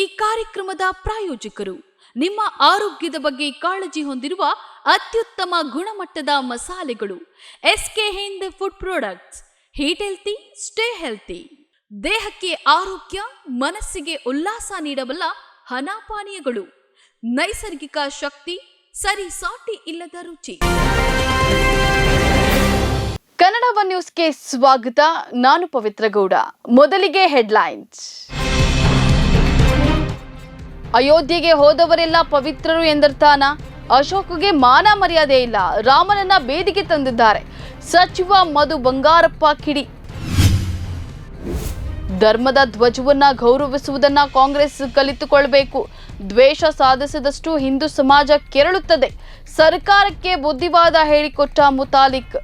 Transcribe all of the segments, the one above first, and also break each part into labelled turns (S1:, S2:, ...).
S1: ಈ ಕಾರ್ಯಕ್ರಮದ ಪ್ರಾಯೋಜಕರು. ನಿಮ್ಮ ಆರೋಗ್ಯದ ಬಗ್ಗೆ ಕಾಳಜಿ ಹೊಂದಿರುವ ಅತ್ಯುತ್ತಮ ಗುಣಮಟ್ಟದ ಮಸಾಲೆಗಳು. SK Hind food products. Eat healthy, stay healthy. ದೇಹಕ್ಕೆ ಆರೋಗ್ಯ, ಮನಸ್ಸಿಗೆ ಉಲ್ಲಾಸ ನೀಡಬಲ್ಲ ಹನಾಪಾನೀಯಗಳು ನೈಸರ್ಗಿಕ ಶಕ್ತಿ, ಸರಿ ಸಾಟಿ ಇಲ್ಲದ ರುಚಿ.
S2: ಕನ್ನಡ ಒನ್ ನ್ಯೂಸ್ಗೆ ಸ್ವಾಗತ. ನಾನು ಪವಿತ್ರ ಗೌಡ. ಮೊದಲಿಗೆ ಹೆಡ್ಲೈನ್ಸ್. ಅಯೋಧ್ಯೆಗೆ ಹೋದವರೆಲ್ಲ ಪವಿತ್ರರು ಎಂದರ್ಥಾನ ಅಶೋಕ್ಗೆ ಮಾನ ಮರ್ಯಾದೆ ಇಲ್ಲ. ರಾಮನನ್ನ ಬೇದಿಗೆ ತಂದಿದ್ದಾರೆ. ಸಚಿವ ಮಧು ಬಂಗಾರಪ್ಪ ಕಿಡಿ. ಧರ್ಮದ ಧ್ವಜವನ್ನ ಗೌರವಿಸುವುದನ್ನ ಕಾಂಗ್ರೆಸ್ ಕಲಿತುಕೊಳ್ಬೇಕು. ದ್ವೇಷ ಸಾಧಿಸಿದಷ್ಟು ಹಿಂದೂ ಸಮಾಜ ಕೆರಳುತ್ತದೆ. ಸರ್ಕಾರಕ್ಕೆ ಬುದ್ಧಿವಾದ ಹೇಳಿಕೊಟ್ಟ ಮುತಾಲಿಕ್.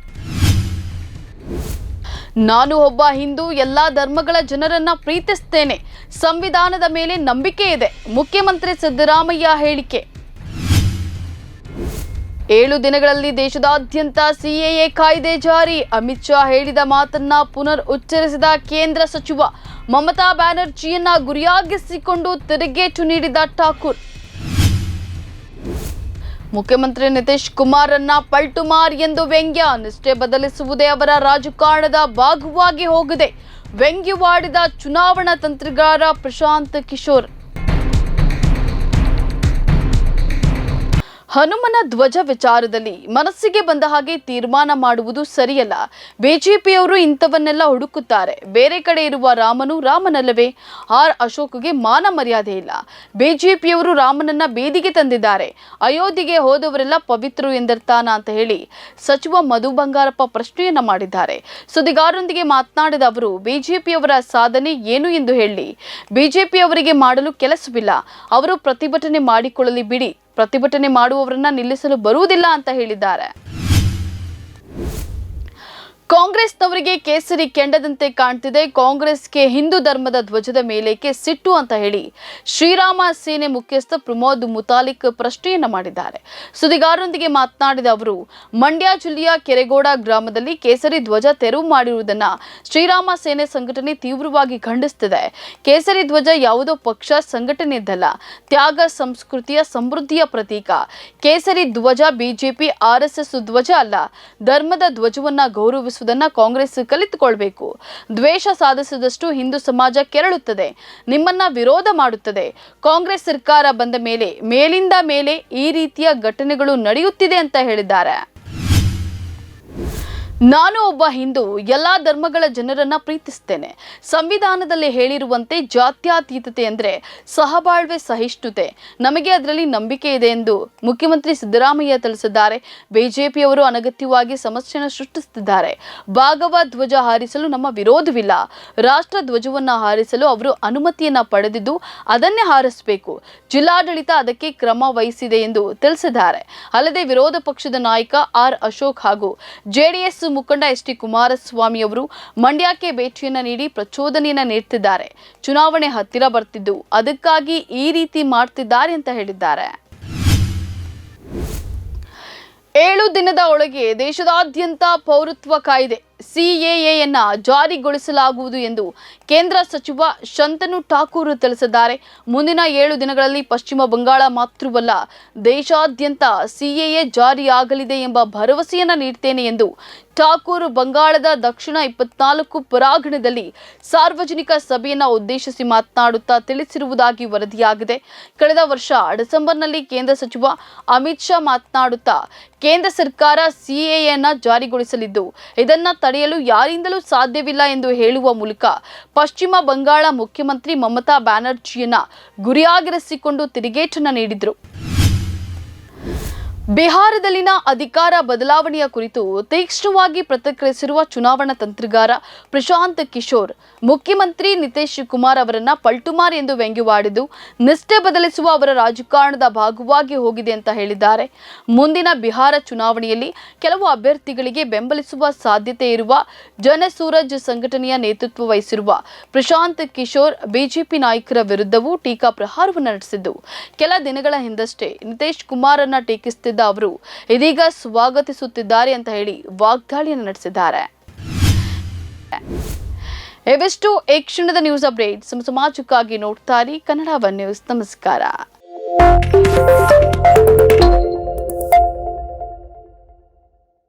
S2: ನಾನು ಒಬ್ಬ ಹಿಂದೂ, ಎಲ್ಲ ಧರ್ಮಗಳ ಜನರನ್ನ ಪ್ರೀತಿಸ್ತೇನೆ. ಸಂವಿಧಾನದ ಮೇಲೆ ನಂಬಿಕೆ ಇದೆ. ಮುಖ್ಯಮಂತ್ರಿ ಸಿದ್ದರಾಮಯ್ಯ ಹೇಳಿಕೆ. ಏಳು ದಿನಗಳಲ್ಲಿ ದೇಶದಾದ್ಯಂತ ಸಿಎಎ ಕಾಯ್ದೆ ಜಾರಿ. ಅಮಿತ್ ಶಾ ಹೇಳಿದ ಮಾತನ್ನ ಪುನರ್ ಉಚ್ಚರಿಸಿದ ಕೇಂದ್ರ ಸಚಿವ ಮಮತಾ ಬ್ಯಾನರ್ಜಿಯನ್ನ ಗುರಿಯಾಗಿಸಿಕೊಂಡು ತಿರುಗೇಟು ನೀಡಿದ ಠಾಕೂರ್. ಮುಖ್ಯಮಂತ್ರಿ ನಿತೀಶ್ ಕುಮಾರನ್ನ ಪಲ್ಟುಮಾರ್ ಎಂದು ವ್ಯಂಗ್ಯ. ನಿಷ್ಠೆ ಬದಲಿಸುವುದೇ ಅವರ ರಾಜಕಾರಣದ ಭಾಗವಾಗಿ ಹೋಗಿದೆ. ವ್ಯಂಗ್ಯವಾಡಿದ ಚುನಾವಣಾ ತಂತ್ರಗಾರ ಪ್ರಶಾಂತ್ ಕಿಶೋರ್. ಹನುಮನ ಧ್ವಜ ವಿಚಾರದಲ್ಲಿ ಮನಸ್ಸಿಗೆ ಬಂದ ಹಾಗೆ ತೀರ್ಮಾನ ಮಾಡುವುದು ಸರಿಯಲ್ಲ. ಬಿಜೆಪಿಯವರು ಇಂಥವನ್ನೆಲ್ಲ ಹುಡುಕುತ್ತಾರೆ. ಬೇರೆ ಕಡೆ ಇರುವ ರಾಮನು ರಾಮನಲ್ಲವೇ? ಆರ್ ಅಶೋಕ್ಗೆ ಮಾನ ಮರ್ಯಾದೆ ಇಲ್ಲ. ಬಿಜೆಪಿಯವರು ರಾಮನನ್ನ ಬೇದಿಗೆ ತಂದಿದ್ದಾರೆ. ಅಯೋಧ್ಯೆಗೆ ಹೋದವರೆಲ್ಲ ಪವಿತ್ರರು ಎಂದಿರ್ತಾನ ಅಂತ ಹೇಳಿ ಸಚಿವ ಮಧು ಬಂಗಾರಪ್ಪ ಪ್ರಶ್ನೆಯನ್ನ ಮಾಡಿದ್ದಾರೆ. ಸುದ್ದಿಗಾರರೊಂದಿಗೆ ಮಾತನಾಡಿದ ಅವರು, ಬಿಜೆಪಿಯವರ ಸಾಧನೆ ಏನು ಎಂದು ಹೇಳಿ. ಬಿಜೆಪಿಯವರಿಗೆ ಮಾಡಲು ಕೆಲಸವಿಲ್ಲ. ಅವರು ಪ್ರತಿಭಟನೆ ಮಾಡಿಕೊಳ್ಳಲಿ ಬಿಡಿ. ಪ್ರತಿಭಟನೆ ಮಾಡುವವರನ್ನ ನಿಲ್ಲಿಸಲು ಬರುವುದಿಲ್ಲ ಅಂತ ಹೇಳಿದ್ದಾರೆ. ಕಾಂಗ್ರೆಸ್ನವರಿಗೆ ಕೇಸರಿ ಕೆಂಡದಂತೆ ಕಾಣ್ತಿದೆ. ಕಾಂಗ್ರೆಸ್ಗೆ ಹಿಂದೂ ಧರ್ಮದ ಧ್ವಜದ ಮೇಲೇಕೆ ಸಿಟ್ಟು ಅಂತ ಹೇಳಿ ಶ್ರೀರಾಮ ಸೇನೆ ಮುಖ್ಯಸ್ಥ ಪ್ರಮೋದ್ ಮುತಾಲಿಕ್ ಪ್ರಶ್ನೆಯನ್ನ ಮಾಡಿದ್ದಾರೆ. ಸುದ್ದಿಗಾರರೊಂದಿಗೆ ಮಾತನಾಡಿದ ಅವರು, ಮಂಡ್ಯ ಜಿಲ್ಲೆಯ ಕೆರೆಗೋಡ ಗ್ರಾಮದಲ್ಲಿ ಕೇಸರಿ ಧ್ವಜ ತೆರವು ಮಾಡಿರುವುದನ್ನ ಶ್ರೀರಾಮ ಸೇನೆ ಸಂಘಟನೆ ತೀವ್ರವಾಗಿ ಖಂಡಿಸುತ್ತಿದೆ ಕೇಸರಿ ಧ್ವಜ ಯಾವುದೋ ಪಕ್ಷ ಸಂಘಟನೆಯದ್ದಲ್ಲ ತ್ಯಾಗ ಸಂಸ್ಕೃತಿಯ ಸಮೃದ್ಧಿಯ ಪ್ರತೀಕ. ಕೇಸರಿ ಧ್ವಜ ಬಿಜೆಪಿ ಆರ್ಎಸ್ಎಸ್ ಧ್ವಜ ಅಲ್ಲ, ಧರ್ಮದ ಧ್ವಜವನ್ನ ಗೌರವಿಸುವುದನ್ನ ಕಾಂಗ್ರೆಸ್ ಕಲಿತುಕೊಳ್ಬೇಕು. ದ್ವೇಷ ಸಾಧಿಸಿದಷ್ಟು ಹಿಂದೂ ಸಮಾಜ ಕೆರಳುತ್ತದೆ, ನಿಮ್ಮನ್ನ ವಿರೋಧ ಮಾಡುತ್ತದೆ. ಕಾಂಗ್ರೆಸ್ ಸರ್ಕಾರ ಬಂದ ಮೇಲೆ, ಮೇಲಿಂದ ಮೇಲೆ ಈ ರೀತಿಯ ಘಟನೆಗಳು ನಡೆಯುತ್ತಿದೆ ಅಂತ ಹೇಳಿದ್ದಾರೆ. ನಾನು ಒಬ್ಬ ಹಿಂದೂ, ಎಲ್ಲ ಧರ್ಮಗಳ ಜನರನ್ನ ಪ್ರೀತಿಸ್ತೇನೆ. ಸಂವಿಧಾನದಲ್ಲಿ ಹೇಳಿರುವಂತೆ ಜಾತ್ಯಾತೀತತೆ ಅಂದ್ರೆ ಸಹಬಾಳ್ವೆ, ಸಹಿಷ್ಣುತೆ. ನಮಗೆ ಅದರಲ್ಲಿ ನಂಬಿಕೆ ಇದೆ ಎಂದು ಮುಖ್ಯಮಂತ್ರಿ ಸಿದ್ದರಾಮಯ್ಯ ತಿಳಿಸಿದ್ದಾರೆ. ಬಿಜೆಪಿಯವರು ಅನಗತ್ಯವಾಗಿ ಸಮಸ್ಯೆಯನ್ನು ಸೃಷ್ಟಿಸುತ್ತಿದ್ದಾರೆ ಭಾಗವ ಧ್ವಜ ಹಾರಿಸಲು ನಮ್ಮ ವಿರೋಧವಿಲ್ಲ. ರಾಷ್ಟ್ರ ಧ್ವಜವನ್ನ ಹಾರಿಸಲು ಅವರು ಅನುಮತಿಯನ್ನ ಪಡೆದಿದ್ದು ಅದನ್ನೇ ಹಾರಿಸಬೇಕು. ಜಿಲ್ಲಾಡಳಿತ ಅದಕ್ಕೆ ಕ್ರಮ ವಹಿಸಿದೆ ಎಂದು ತಿಳಿಸಿದ್ದಾರೆ. ಅಲ್ಲದೆ ವಿರೋಧ ಪಕ್ಷದ ನಾಯಕ ಆರ್ ಅಶೋಕ್ ಹಾಗೂ ಜೆಡಿಎಸ್ ಮುಖಂಡ ಎಸ್ ಟಿ ಕುಮಾರಸ್ವಾಮಿ ಅವರು ಮಂಡ್ಯಕ್ಕೆ ಭೇಟಿಯನ್ನ ನೀಡಿ ಪ್ರಚೋದನೆಯನ್ನ ನೀಡ್ತಿದ್ದಾರೆ. ಚುನಾವಣೆ ಹತ್ತಿರ ಬರ್ತಿದ್ದು, ಅದಕ್ಕಾಗಿ ಈ ರೀತಿ ಮಾಡ್ತಿದ್ದಾರೆ ಅಂತ ಹೇಳಿದ್ದಾರೆ. ಏಳು ದಿನದ ಒಳಗೆ ದೇಶದಾದ್ಯಂತ ಪೌರತ್ವ ಕಾಯ್ದೆ ಸಿಎಎಯನ್ನ ಜಾರಿಗೊಳಿಸಲಾಗುವುದು ಎಂದು ಕೇಂದ್ರ ಸಚಿವ ಶಂತನು ಠಾಕೂರ್ ತಿಳಿಸಿದ್ದಾರೆ. ಮುಂದಿನ ಏಳು ದಿನಗಳಲ್ಲಿ ಪಶ್ಚಿಮ ಬಂಗಾಳ ಮಾತ್ರವಲ್ಲ, ದೇಶಾದ್ಯಂತ ಸಿಎಎ ಜಾರಿಯಾಗಲಿದೆ ಎಂಬ ಭರವಸೆಯನ್ನ ನೀಡ್ತೇನೆ ಎಂದು ಠಾಕೂರ್ ಬಂಗಾಳದ ದಕ್ಷಿಣ ಇಪ್ಪತ್ನಾಲ್ಕು ಪರಾಗಣದಲ್ಲಿ ಸಾರ್ವಜನಿಕ ಸಭೆಯನ್ನು ಉದ್ದೇಶಿಸಿ ಮಾತನಾಡುತ್ತಾ ತಿಳಿಸಿರುವುದಾಗಿ ವರದಿಯಾಗಿದೆ. ಕಳೆದ ವರ್ಷ ಡಿಸೆಂಬರ್ನಲ್ಲಿ ಕೇಂದ್ರ ಸಚಿವ ಅಮಿತ್ ಶಾ ಮಾತನಾಡುತ್ತಾ ಕೇಂದ್ರ ಸರ್ಕಾರ ಸಿಎಎನ್ನ ಜಾರಿಗೊಳಿಸಲಿದ್ದು, ಇದನ್ನು ತಡೆಯಲು ಯಾರಿಂದಲೂ ಸಾಧ್ಯವಿಲ್ಲ ಎಂದು ಹೇಳುವ ಮೂಲಕ ಪಶ್ಚಿಮ ಬಂಗಾಳ ಮುಖ್ಯಮಂತ್ರಿ ಮಮತಾ ಬ್ಯಾನರ್ಜಿಯನ್ನ ಗುರಿಯಾಗಿರಿಸಿಕೊಂಡು ತಿರುಗೇಟನ್ನು ನೀಡಿದ್ರು. ಬಿಹಾರದಲ್ಲಿನ ಅಧಿಕಾರ ಬದಲಾವಣೆಯ ಕುರಿತು ತೀಕ್ಷ್ಣವಾಗಿ ಪ್ರತಿಕ್ರಿಯಿಸಿರುವ ಚುನಾವಣಾ ತಂತ್ರಗಾರ ಪ್ರಶಾಂತ್ ಕಿಶೋರ್, ಮುಖ್ಯಮಂತ್ರಿ ನಿತೀಶ್ ಕುಮಾರ್ ಅವರನ್ನ ಪಲ್ಟುಮಾರ್ ಎಂದು ವ್ಯಂಗ್ಯವಾಡಿದ್ದು, ನಿಷ್ಠೆ ಬದಲಿಸುವ ಅವರ ರಾಜಕಾರಣದ ಭಾಗವಾಗಿ ಹೋಗಿದೆ ಅಂತ ಹೇಳಿದ್ದಾರೆ. ಮುಂದಿನ ಬಿಹಾರ ಚುನಾವಣೆಯಲ್ಲಿ ಕೆಲವು ಅಭ್ಯರ್ಥಿಗಳಿಗೆ ಬೆಂಬಲಿಸುವ ಸಾಧ್ಯತೆ ಇರುವ ಜನಸೂರಜ್ ಸಂಘಟನೆಯ ನೇತೃತ್ವ ವಹಿಸಿರುವ ಪ್ರಶಾಂತ್ ಕಿಶೋರ್, ಬಿಜೆಪಿ ನಾಯಕರ ವಿರುದ್ಧವೂ ಟೀಕಾ ಪ್ರಹಾರವನ್ನು ನಡೆಸಿದ್ದು. ಕೆಲ ದಿನಗಳ ಹಿಂದಷ್ಟೇ ನಿತೀಶ್ ಕುಮಾರನ್ನ ಟೀಕಿಸುತ್ತಿದ್ದ ಅವರು ಇದೀಗ ಸ್ವಾಗತಿಸುತ್ತಿದ್ದಾರೆ ಅಂತ ಹೇಳಿ ವಾಗ್ದಾಳಿಯನ್ನು ನಡೆಸಿದ್ದಾರೆ. ಇವಿಷ್ಟು ಈ ಕ್ಷಣದ ನ್ಯೂಸ್ ಅಪ್ಡೇಟ್. ಸಮ ಸಮಾಜಕ್ಕಾಗಿ ನೋಡ್ತಾ ಇರಿ. Kannada one news. ನಮಸ್ಕಾರ.